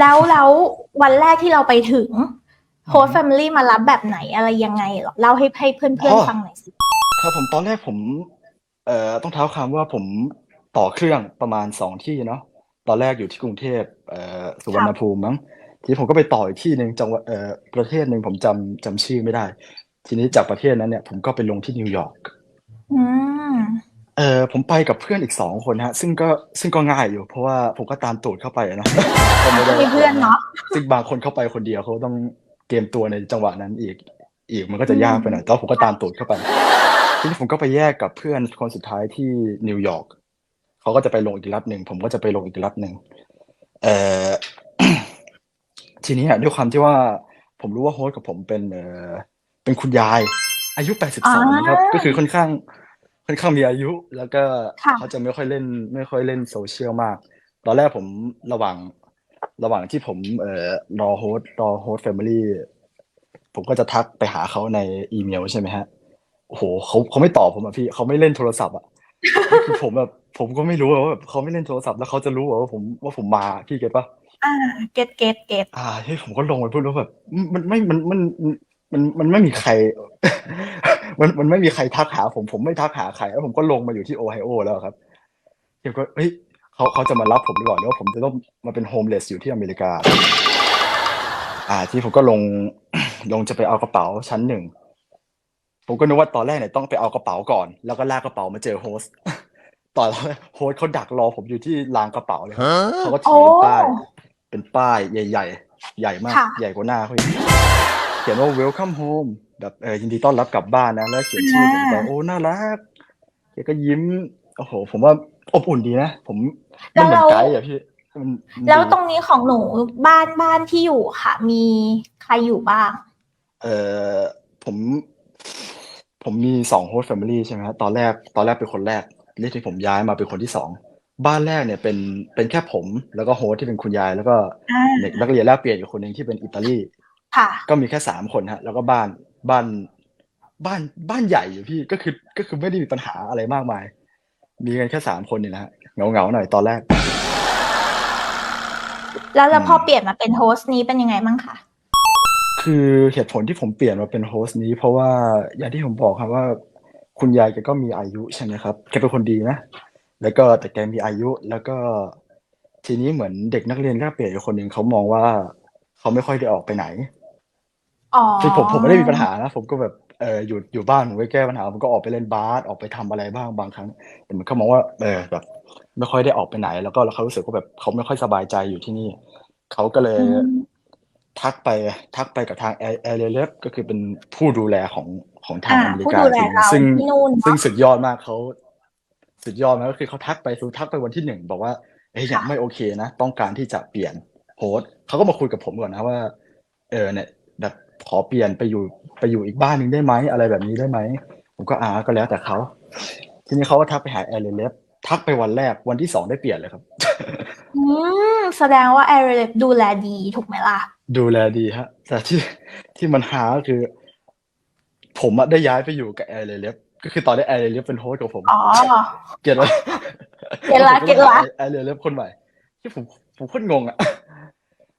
แล้วแล้ววันแรกที่เราไปถึงโฮสต์แฟมิลี่มารับแบบไหนอะไรยังไงเหรอเล่าให้ให้เพื่อนอ๋อๆฟังหน่อยสิครับผมตอนแรกผม เอ่อต้องเท้าความว่าผมต่อเครื่องประมาณสองที่เนาะตอนแรกอยู่ที่กรุงเทพเอ่อสุวรรณภูมิมั้งทีนี้ผมก็ไปต่ออีกที่หนึ่งจังหวัดเอ่อประเทศหนึ่งผมจำจำชื่อไม่ได้ ทีนี้จากประเทศนั้นเนี่ยผมก็ไปลงที่นิวยอร์กอืม เออ ผมไปกับเพื่อนอีกสองคนฮะซึ่งก็ ซึ่งก็ง่ายอยู่ เพราะว่าผมก็ตามตูดเข้าไปอะเนาะ ก็ไม่ได้มีเพื่อนเนาะ ซึ่งบางคนเข้าไปคนเดียว เขาต้องเตรียมตัวในจังหวะนั้นอีก อีกมันก็จะยากไปหน่อย แต่ว่าผมก็ตามตูดเข้าไป ทีนี้ผมก็ไปแยกกับเพื่อนคนสุดท้ายที่นิวยอร์ก เขาก็จะไปลงอีกรัฐหนึ่ง ผมก็จะไปลงอีกรัฐหนึ่ง เออทีนี้อะด้วยความที่ว่า ผมรู้ว่าโฮสต์กับผมเป็น เออเป็นคุณยายอายุ82นะครับ ก็คือค่อนข้าง ค่อนข้างมีอายุ แล้วก็ค่ะเขาจะไม่ค่อยเล่น ไม่ค่อยเล่นโซเชียลมาก ตอนแรกผมระหว่างระหว่างที่ผมเอ่อรอโฮสต์รอโฮสต์แฟมิลี่ผมก็จะทักไปหาเขาในอีเมลใช่ไหมฮะโอ้โหเขาเขาไม่ตอบผมอะพี่เขาไม่เล่นโทรศัพท์อะคือผมแบบผมก็ไม่รู้อะว่าแบบเขาไม่เล่นโทรศัพท์แล้วเขาจะรู้เหรอว่าผมว่าผมมาพี่เก็ตปะอ่าเก็ตเก็ตเก็ตอ่าที่ผมก็ลงไปพูดแล้วแบบมันไม่มันมันมันมันไม่มีใคร มันมันไม่มีใครทักหาผมผมไม่ทักหาใครแล้วผมก็ลงมาอยู่ที่โอไฮโอแล้วครับเดี๋ยวก็เฮ้ยเขาเขาจะมารับผมหรือเปล่าหรือว่าผมจะต้องมาเป็นโฮมเลสอยู่ที่อเมริกา อ่า ที่ผมก็ลงลงจะไปเอากระเป๋าชั้นหนึ่งผมก็นึกว่าตอนแรกเนี่ยต้องไปเอากระเป๋าก่อน แล้วก็ลากกระเป๋ามาเจอโฮสต์ตอนโฮสต์เขาดักรอผมอยู่ที่รางกระเป๋าเลยครับเขาก็ถืโอ้อเป็นป้าย เป็นป้ายใหญ่ ๆ ใหญ่มากค่ะใหญ่กว่าหน้าเขาอีกเขียนว่า welcome home แบบเออยินดีต้อนรับกลับบ้านนะ แล้วเขียนชื่อผมไปโอ้น่ารักแกก็ยิ้มโอ้โห ผมว่าอบอุ่นดีนะ ผมมันเหมือนไกด์อะพี่มันมันแล้วดีตรงนี้ของหนูบ้านบ้านที่อยู่ค่ะ มีใครอยู่บ้าง เออผม ผมมีสองโฮสต์แฟมิลี่ใช่ไหมฮะตอนแรกตอนแรกเป็นคนแรกเรียกที่ผมย้ายมาเป็นคนที่สองบ้านแรกเนี่ยเป็นเป็นแค่ผมแล้วก็โฮสต์ที่เป็นคุณยาย แล้วก็อ่าเด็กนักเรียนแลกเปลี่ยนอยู่คนหนึ่งที่เป็นอิตาลีค่ะก็มีแค่สามคนฮะ แล้วก็บ้าน บ้านบ้านบ้านใหญ่อยู่พี่ก็คือก็คือไม่ได้มีปัญหาอะไรมากมาย มีกันแค่สามคนนี่นะฮะเหงาเหงาๆหน่อยตอนแรก แล้วแล้วอืมพอเปลี่ยนมาเป็นโฮสต์นี้เป็นยังไงบ้างคะคือเหตุผลที่ผมเปลี่ยนมาเป็นโฮสต์นี้ เพราะว่าอย่างที่ผมบอกครับว่า คุณยายแกก็มีอายุใช่ไหมครับแกเป็นคนดีนะ แล้วก็แต่แกมีอายุแล้วก็ ทีนี้เหมือนเด็กนักเรียนแลกเปลี่ยนอยู่คนหนึ่งเขามองว่า เขาไม่ค่อยได้ออกไปไหนอ๋อ คือผมผมไม่ได้มีปัญหานะ ผมก็แบบเอออยู่อยู่บ้านผมก็แก้ปัญหาผมก็ออกไปเล่นบาสออกไปทำอะไรบ้างบางครั้งแต่มันเขามองว่าเออแบบไม่ค่อยได้ออกไปไหน แล้วก็เขารู้สึกว่าแบบเขาไม่ค่อยสบายใจอยู่ที่นี่เขาก็เลยอืมทักไปทักไปกับทางแอร์เรเลฟก็คือเป็นผู้ดูแลของของทางอ่าอเมริผู้กาดูแลทีนึงเราซึ่งที่นู่นซึ่งเนาะสุดยอดมากเขาสุดยอดมากก็คือเขาทักไปคือทักไปวันที่หนึ่งบอกว่าเอ้ยยังค่ะไม่โอเคนะ ต้องการที่จะเปลี่ยนโฮสต์เขาก็มาคุยกับผมก่อนนะว่า เออเนี่ยแบบ ขอเปลี่ยนไปอยู่ไปอยู่อีกบ้านหนึ่งได้ไหมอะไรแบบนี้ได้ไหมผมก็อ่าก็แล้วแต่เขาทีนี้เขาก็ทักไปหาแอร์เรเลฟทักไปวันแรกวันที่สองได้เปลี่ยนเลยครับ อืมแสดงว่าแอร์เรฟดูแลดีถูกไหมล่ะ ดูแลดีฮะ แต่ที่ที่มันหาก็คือ ผมอะได้ย้ายไปอยู่กับแอร์เรเลฟก็คือตอนนี้แอร์เรเลฟเป็นโฮสต์กับผมอ๋อเก็ตไหมเก็ตละเก็ตละแอร์เรเลฟคนใหม่ที่ผมผมโคตรงงอะ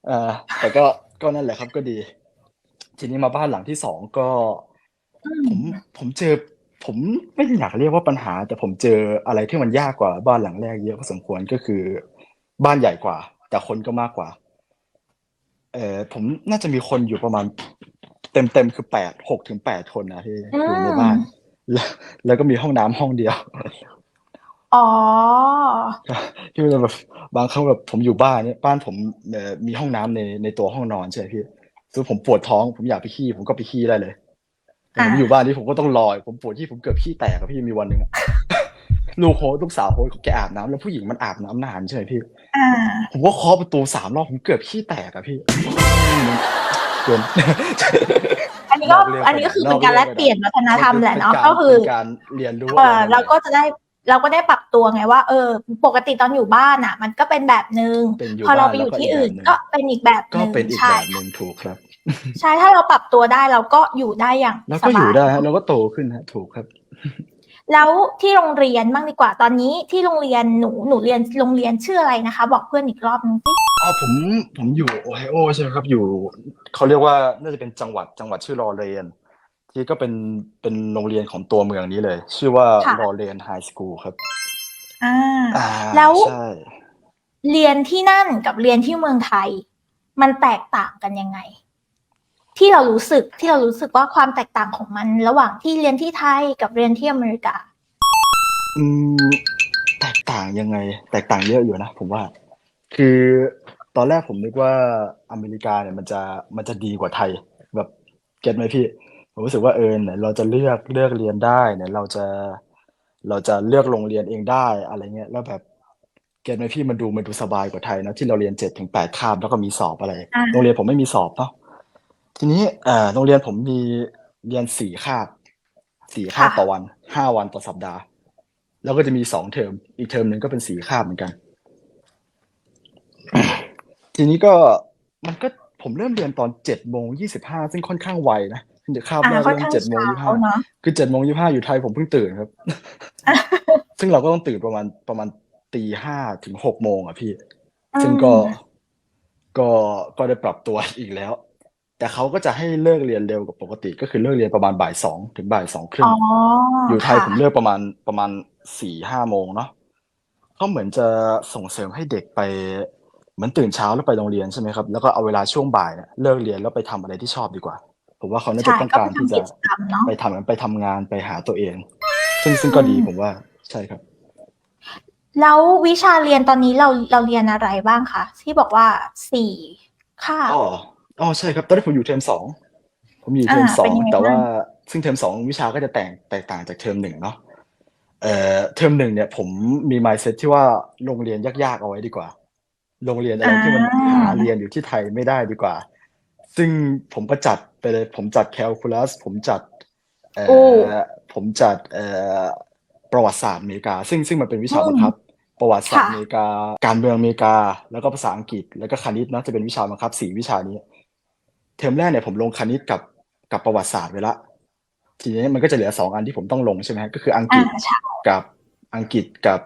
อ่าแต่ก็ก็นั่นแหละครับก็ดี ทีนี้มาบ้านหลังที่สองก็ อืผมมผมเจอ ผมไม่อยากเรียกว่าปัญหา แต่ผมเจออะไรที่มันยากกว่าบ้านหลังแรกเยอะพอสมควรก็คือ บ้านใหญ่กว่า แต่คนก็มากกว่า เออผมน่าจะมีคนอยู่ประมาณ เต็มเต็มๆคือแปดหกถึงแปดคนนะที่อือยู่ในมบ้าน แล้วแล้วก็มีห้องน้ำห้องเดียว อ๋อ ที่มันแบบบางครั้งแบบผมอยู่บ้านเนี่ยบ้านผมเอ่อมีห้องน้ำในในตัวห้องนอนใช่ไหมพี่ ซึ่งผมปวดท้องผมอยากไปขี้ผมก็ไปขี้ได้เลยแต่ผมอ่าอยู่บ้านนี่ผมก็ต้องรอผมปวดที่ผมเกือบขี้แตกอะพี่มีวันหนึ่งอะลูกโฮสลูกสาวโฮสแกอาบน้ำแล้วผู้หญิงมันอาบน้ำนานใช่ไหมพี่อ่าผมก็เคาะประตูสามรอบผมเกือบขี้แตกอะพี่เกินอันนี้ก็นอกเรื่องอันนี้ก็คือไปเป็นการแลกเปลี่ยนวัฒนธรรมแหละเนาะป็ก็คือเป็นการเรียนรู้เอออะไรเราก็จะได้เราก็ได้ปรับตัวไงว่าเออ ปกติตอนอยู่บ้านอะ มันก็เป็นแบบนึงเป็นอยู่พอเราบ้านไปอยู่แล้วก็ที่อีกอื่นแบบหนึ่งก็เป็นอีกแบบหก็นึ่งเป็นอีกใช่แบบหนึ่งถูกครับ ใช่ถ้าเราปรับตัวได้เราก็อยู่ได้อย่างแล้วสก็อบายู่ยได้ฮะเราก็โตขึ้นฮะถูกครับ แล้วที่โรงเรียนบ้างดีกว่าตอนนี้ที่โรงเรียนหนูหนูเรียนโรงเรียนชื่ออะไรนะคะ บอกเพื่อนอีกรอบนึงสิอ๋อผมผมอยู่โอไฮโอใช่ไหมครับ อยู่เขาเรียกว่าน่าจะเป็นจังหวัดจังหวัดชื่อลอเรนที่ก็เป็นเป็นโรงเรียนของตัวเมืองนี้เลย ชื่อว่าลอเรนไฮสคูลครับ อ่าอ่าแล้วใช่เรียนที่นั่นกับเรียนที่เมืองไทย มันแตกต่างกันยังไง ที่เรารู้สึกที่เรารู้สึกว่าความแตกต่างของมัน ระหว่างที่เรียนที่ไทยกับเรียนที่อเมริกา อืมแตกต่างยังไง แตกต่างเยอะอยู่นะผมว่า คือตอนแรกผมนึกว่าอเมริกาเนี่ยมันจะมันจะดีกว่าไทยแบบเก็ตไหมพี่ผมรู้สึกว่าเออเนี่ยเราจะเลือกเลือกเรียนได้เนี่ยเราจะเราจะเลือกโรงเรียนเองได้อะไรเงี้ยแล้วแบบเก็ตไหมพี่มันดูมันดูสบายกว่าไทยนะที่เราเรียนเจ็ดถึงแปดคาบแล้วก็มีสอบอะไร อ่า โรงเรียนผมไม่มีสอบเนาะ ทีนี้เอ่อโรงเรียนผมมีเรียนสี่คาบสี่คาบต่อวันห้าวันต่อสัปดาห์ แล้วก็จะมีสองเทอม อีกเทอมหนึ่งก็เป็นสี่คาบเหมือนกัน ทีนี้ก็มันก็ผมเริ่มเรียนตอนเจ็ดโมงยี่สิบห้าซึ่งค่อนข้างไวนะเดี๋ยวคาบแรอ่ากค่อนเริ่มข้างเจ็ดโมงยี่เช้าห้าเนาะคือเจ็ดโมงยี่ห้าอยู่ไทยผมเพิ่งตื่นครับ ซึ่งเราก็ต้องตื่นประมาณประมาณตีห้าถึงหกโมงอะพี่ ซึ่งก็ก็ก็ได้ปรับตัวอีกแล้ว แต่เขาก็จะให้เลิกเรียนเร็วกว่าปกติ ก็คือเลิกเรียนประมาณบ่ายสองถึงบ่ายสองครึ่อ๋งออยู่ไทยค่ะ ผมเลิกประมาณประมาณสี่ห้าโมงเนาะเขาเหมือนจะส่งเสริมให้เด็กไป เหมือนตื่นเช้าแล้วไปโรงเรียนใช่ไหมครับ แล้วก็เอาเวลาช่วงบ่ายเนี่ยเลิกเรียนแล้วไปทำอะไรที่ชอบดีกว่า ผมว่าเขาน่าจะใช่ต้องก็กาไปรที่ทำจะกิจกรรมเนาะ ไปทำไปทำงานไปหาตัวเอง ซึ่งซึ่งก็ดีอืมผมว่าใช่ครับ แล้ววิชาเรียนตอนนี้เราเราเรียนอะไรบ้างคะที่บอกว่าสี่ค่าบอ๋อ อ๋อใช่ครับ ตอนนี้ผมอยู่เทอมสองผมอยู่เทอมอ่าสอเป็นงยังไงแต่ว่าบ้างซึ่งเทอมสองวิชาก็จะแตกแตกต่างจากเทอมหนึ่งเนาะเอ่อเทอมหนึ่งเนี่ยผมมี mindset ที่ว่าโรงเรียนยากๆเอาไว้ดีกว่า โรงเรียนอะไรที่มันหาเรียนอยู่ที่ไทยไม่ได้ดีกว่า ซึ่งผมก็จัดไปเลย ผมจัดแคลคูลัสผมจัดเอ่โอ้อผมจัดเอ่อประวัติศาสตร์อเมริกา ซึ่งซึ่งมันเป็นวิชาบังคับ ประวัติศาสตร์ค่ะ อเมริกา การเมืองอเมริกา แล้วก็ภาษาอังกฤษ แล้วก็คณิตเนาะจะเป็นวิชาบังคับสี่วิชานี้ เทอมแรกเนี่ยผมลงคณิตกับกับประวัติศาสตร์ไว้ละ ทีนี้มันก็จะเหลือสองอันที่ผมต้องลงใช่ไหมฮะก็คืออังกอ่าฤษใช่กับอังกฤษกับ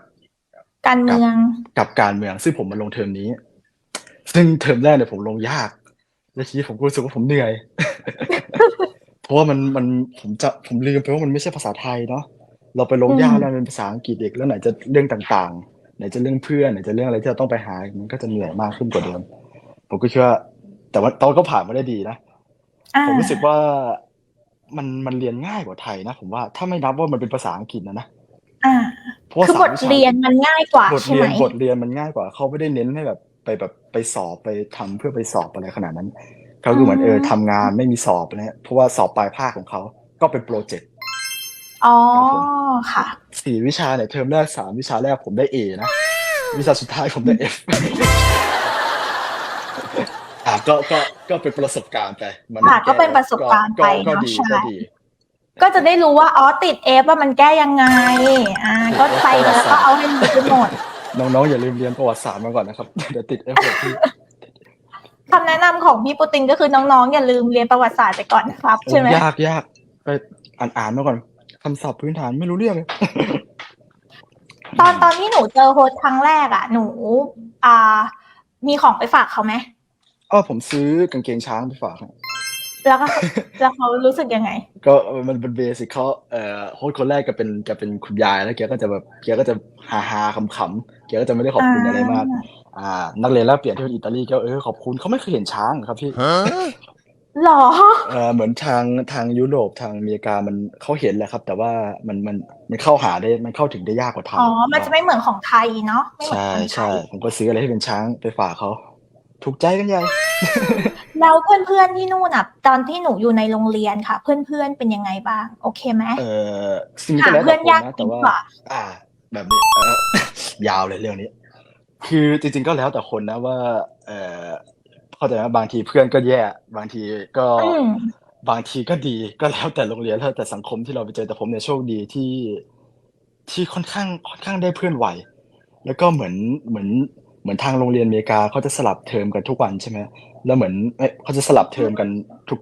การเมืองกับการเมือง ซึ่งผมมาลงเทอมนี้ ซึ่งเทอมแรกเนี่ยผมลงยาก แล้วทีนี้ผมก็รู้สึกว่าผมเหนื่อย เพราะว่ามันมันผมจะผมลืมไปว่ามันไม่ใช่ภาษาไทยเนาะเราไปลงอืมยากแล้วมันเป็นภาษาอังกฤษอีกแล้วไหนจะเรื่องต่างๆ ไหนจะเรื่องเพื่อนไหนจะเรื่องอะไรที่เราต้องไปหา มันก็จะเหนื่อยมากขึ้นกว่าเดิมผมก็คิดว่า แต่ว่าตอนก็ผ่านมาได้ดีนะอ่าผมรู้สึกว่ามันมันเรียนง่ายกว่าไทยนะผมว่าถ้าไม่นับว่ามันเป็นภาษาอังกฤษนะนะอ่าเพราะว่าคือบทสามวิชาเรียนมันง่ายกว่าบทใช่เรีไหยมนบทเรียนมันง่ายกว่าเขาไม่ได้เน้นให้แบบไปแบบไปสอบไปทำเพื่อไปสอบอะไรขนาดนั้นเขาคือเหมือนเออทำงานไม่มีสอบนะฮะเพราะว่าสอบปลายภาคของเขาก็เป็นโปรเจกต์อ๋อครับผมค่ะสี่วิชาเนี่ยเทอมแรกสามวิชาแรกผมได้เอนะ วิชาสุดท้ายผมได้เอฟอะ ก็ก็ก็เป็นประสบการณ์ไปมันค่ะก็เป็นประสบการณ์ไปก็เนอะดีใช่ก็ดี ก็จะได้รู้ว่าอ๋อติดเอฟว่ามันแก้ยังไง อ่า ก็ไปแล้วก็เอาให้รู้ไปหมด น้องๆอย่าลืมเรียนประวัติศาสตร์มาก่อนนะครับเดี๋ยวติดเอฟแบบพี่คำแนะนำของพี่ปูตินก็คือน้องๆ อย่าลืมเรียนประวัติศาสตร์ไปก่อนนะครับ ใช่ไหมโอ้ยากยากไปอ่านอ่านมาก่อนคำศัพท์พื้นฐานไม่รู้เรื่องเลยตอนตอนที่หนูเจอโฮสต์ครั้งแรกอะ หนู อ่า มีของไปฝากเขาไหม อ้อผมซื้อกางเกงช้างไปฝากครับแล้วก็แล้วเขารู้สึกยังไง ก็เออมันเป็นเบสิกเขาเอ่อโฮสต์คนแรกก็เป็นจะเป็นคุณยายแล้วแกก็จะแบบแกก็จะฮาฮาๆขำๆแกก็จะไม่ได้ขอบคุณอะไรมาก อ่า นักเรียนแลกเปลี่ยนที่เป็นอิตาลีก็เออขอบคุณเขาไม่เคยเห็นช้างครับพี่หรอเออเหมือนทางทางยุโรปทางอเมริกามันเขาเห็นแหละครับ แต่ว่ามันมันมันเข้าหาได้มันเข้าถึงได้ยากกว่าไทยอ๋อมันจะไม่เหมือนของไทยเนาะไม่เหมือนใช่ของไทใช่ยผมก็ซื้ออะไรที่เป็นช้างไปฝากเขา ถูกใจกันใหญ่แล้วเพื่อนๆที่นู่นอะ ตอนที่หนูอยู่ในโรงเรียนค่ะ เพื่อนๆเป็นยังไงบ้าง โอเคไหมเออสิ่งนี้หาก็แล้วเพื่แต่อนคนยากนะจแต่ริงว่ากว่าอ่า แบบนี้เออยาวเลยเรื่องนี้ คือจริง ๆก็แล้วแต่คนนะว่า เออเข้าใจไหมบางทีเพื่อนก็แย่ บางทีก็อืมบางทีก็ดีก็แล้วแต่โรงเรียนแล้วแต่สังคมที่เราไปเจอแต่ผมเนี่ยโชคดีที่ที่ค่อนข้างค่อนข้างได้เพื่อนไหว แล้วก็เหมือนเหมือน เหมือนทางโรงเรียนอเมริกาเขาจะสลับเทอมกันทุกวันใช่ไหมแล้วเหมือนเอ้ยเขาจะสลับเทอมกัน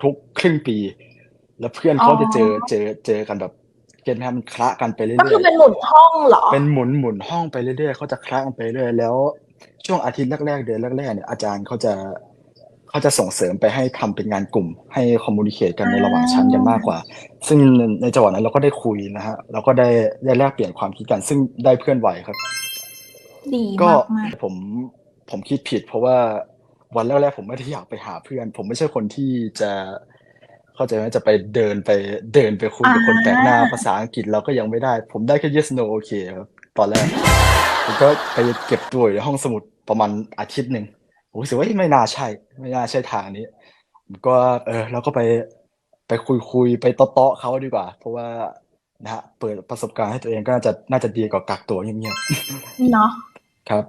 ทุกๆ ครึ่งปี แล้วเพื่อนเขาจะเจอเจอเจอกันแบบแกก็ตไหมครับมันคละกันไปเรื่ก็คืออยเป็นหมุนห้องเหรอๆเป็นหมุนหมุนห้องไปเรื่อยๆเขาจะคละกันไปเรื่อยแล้ว ช่วงอาทิตย์แรกๆเดือนแรกๆเนี่ยอาจารย์เขาจะเขาจะส่งเสริมไปให้ทำเป็นงานกลุ่ม ให้คอมมูนิเคตกันในระหว่างชั้นกันมากกว่า ซึ่งในในจังหวะนั้นเราก็ได้คุยนะฮะเราก็ได้ได้แลกเปลี่ยนความคิดกัน ซึ่งได้เพื่อนไหวครับ ดีก็มากมากผมผมคิดผิด เพราะว่าวันแรกๆผมไม่ได้อยากไปหาเพื่อน ผมไม่ใช่คนที่จะเข้าใจไหมจะไปเดินไปเดินไปคุยกับคนแปลกหน้าภาษาอังกฤษเราก็ยังไม่ได้ ผมได้แค่ yes no okay ครับตอนแรกผมก็ไปเก็บตัวอยู่ในห้องสมุดประมาณอาทิตย์หนึ่งผมรู้สึกว่าเอ้ยไม่น่าใช่ ไม่น่าใช่ทางนี้ผมก็เออเราก็ไปไปคุยคุยๆไปเตาะๆเขาดีกว่า เพราะว่านะฮะเปิดประสบการณ์ให้ตัวเองก็น่าจะน่าจะดีกว่ากักตัวเงียบเนาะๆ ครับ